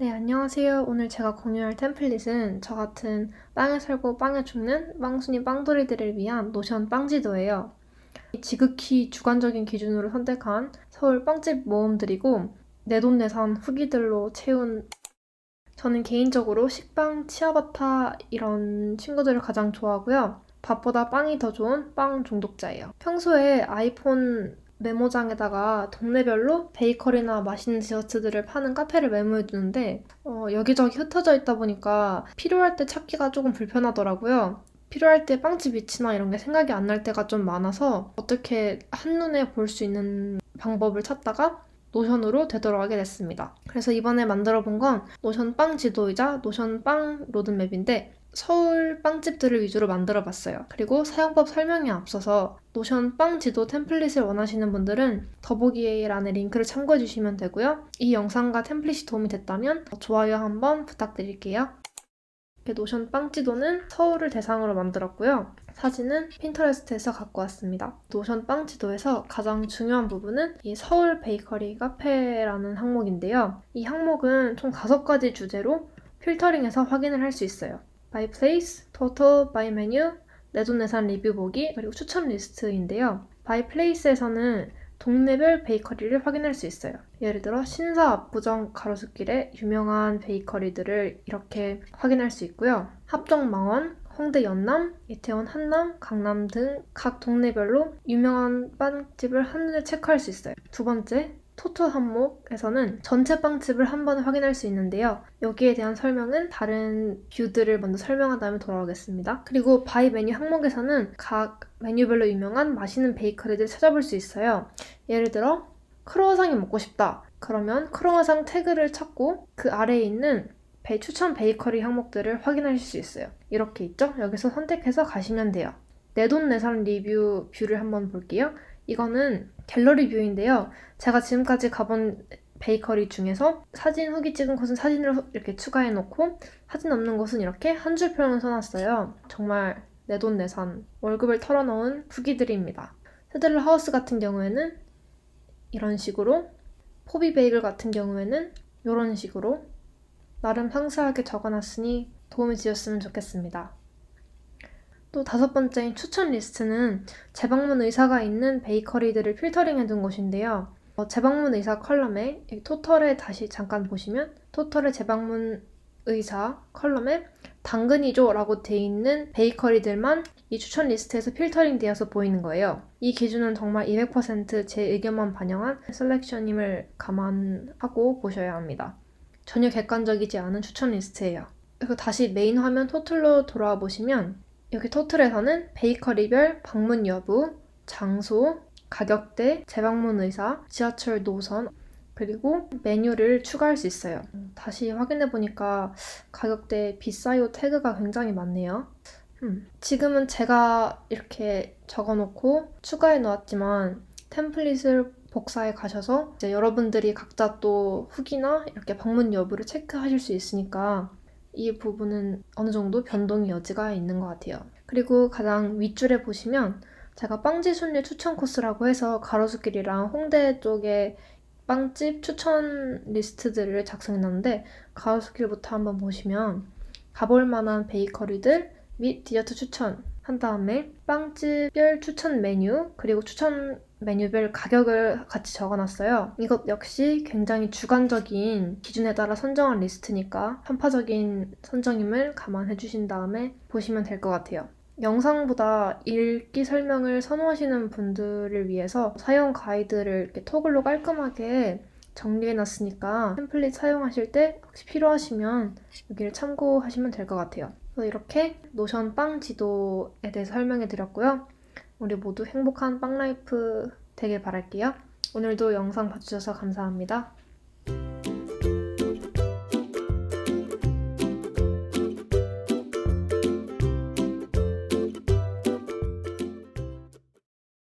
네, 안녕하세요. 오늘 제가 공유할 템플릿은 저 같은 빵에 살고 빵에 죽는 빵순이 빵돌이들을 위한 노션 빵지도예요. 지극히 주관적인 기준으로 선택한 서울 빵집 모음들이고 내돈내산 후기들로 채운 저는 개인적으로 식빵, 치아바타 이런 친구들을 가장 좋아하고요. 밥보다 빵이 더 좋은 빵 중독자예요. 평소에 아이폰 메모장에다가 동네별로 베이커리나 맛있는 디저트들을 파는 카페를 메모해 두는데 어, 여기저기 흩어져 있다 보니까 필요할 때 찾기가 조금 불편하더라고요. 필요할 때 빵집 위치나 이런 게 생각이 안 날 때가 좀 많아서 어떻게 한눈에 볼 수 있는 방법을 찾다가 노션으로 되돌아가게 됐습니다. 그래서 이번에 만들어 본 건 노션 빵 지도이자 노션 빵 로드맵인데 서울 빵집들을 위주로 만들어 봤어요. 그리고 사용법 설명에 앞서서 노션 빵 지도 템플릿을 원하시는 분들은 더보기란의 링크를 참고해 주시면 되고요. 이 영상과 템플릿이 도움이 됐다면 좋아요 한번 부탁드릴게요. 노션 빵 지도는 서울을 대상으로 만들었고요. 사진은 핀터레스트에서 갖고 왔습니다. 노션 빵 지도에서 가장 중요한 부분은 이 서울 베이커리 카페라는 항목인데요. 이 항목은 총 다섯 가지 주제로 필터링해서 확인을 할 수 있어요. By place, total, by menu, 내돈내산 리뷰 보기, 그리고 추천 리스트인데요. by place에서는 동네별 베이커리를 확인할 수 있어요. 예를 들어 신사 압구정 가로수길의 유명한 베이커리들을 이렇게 확인할 수 있고요. 합정 망원, 홍대 연남, 이태원 한남, 강남 등 각 동네별로 유명한 빵집을 한눈에 체크할 수 있어요. 두 번째, 토토 항목에서는 전체 빵집을 한 번에 확인할 수 있는데요. 여기에 대한 설명은 다른 뷰들을 먼저 설명한 다음에 돌아오겠습니다. 그리고 바이 메뉴 항목에서는 각 메뉴별로 유명한 맛있는 베이커리들 찾아볼 수 있어요. 예를 들어 크로와상이 먹고 싶다. 그러면 크로와상 태그를 찾고 그 아래에 있는 배 추천 베이커리 항목들을 확인하실 수 있어요. 이렇게 있죠? 여기서 선택해서 가시면 돼요. 내돈내산 리뷰 뷰를 한번 볼게요. 이거는 갤러리 뷰인데요. 제가 지금까지 가본 베이커리 중에서 사진 후기 찍은 곳은 사진을 이렇게 추가해 놓고 사진 없는 곳은 이렇게 한줄 평을 써놨어요. 정말 내돈내산 월급을 털어놓은 후기들입니다. 세들러 하우스 같은 경우에는 이런 식으로 포비 베이글 같은 경우에는 이런 식으로 나름 상세하게 적어놨으니 도움이 되셨으면 좋겠습니다. 또 다섯 번째인 추천 리스트는 재방문 의사가 있는 베이커리들을 필터링해 둔 곳인데요. 어, 재방문 의사 컬럼에 토털에 다시 잠깐 보시면 토털의 재방문 의사 컬럼에 당근이죠 라고 돼 있는 베이커리들만 이 추천 리스트에서 필터링 되어서 보이는 거예요. 이 기준은 정말 200%제 의견만 반영한 셀렉션임을 감안하고 보셔야 합니다. 전혀 객관적이지 않은 추천 리스트예요. 그리고 다시 메인 화면 토틀로 돌아와 보시면 여기 토틀에서는 베이커리별 방문 여부, 장소, 가격대, 재방문 의사, 지하철 노선, 그리고 메뉴를 추가할 수 있어요. 다시 확인해 보니까 가격대 비싸요 태그가 굉장히 많네요. 음, 지금은 제가 이렇게 적어 놓고 추가해 놓았지만 템플릿을 복사해 가셔서 이제 여러분들이 각자 또 후기나 이렇게 방문 여부를 체크하실 수 있으니까 이 부분은 어느 정도 변동의 여지가 있는 것 같아요. 그리고 가장 윗줄에 보시면 제가 빵지 순례 추천 코스라고 해서 가로수길이랑 홍대 쪽에 빵집 추천 리스트들을 작성해놨는데 가로수길부터 한번 보시면 가볼 만한 베이커리들 및 디저트 추천 한 다음에 빵집별 추천 메뉴 그리고 추천 메뉴별 가격을 같이 적어놨어요. 이것 역시 굉장히 주관적인 기준에 따라 선정한 리스트니까 편파적인 선정임을 감안해 주신 다음에 보시면 될 것 같아요. 영상보다 읽기 설명을 선호하시는 분들을 위해서 사용 가이드를 이렇게 토글로 깔끔하게 정리해 놨으니까 템플릿 사용하실 때 혹시 필요하시면 여기를 참고하시면 될 것 같아요. 그래서 이렇게 노션 빵 지도에 대해서 설명해 드렸고요. 우리 모두 행복한 빵라이프 되길 바랄게요. 오늘도 영상 봐주셔서 감사합니다.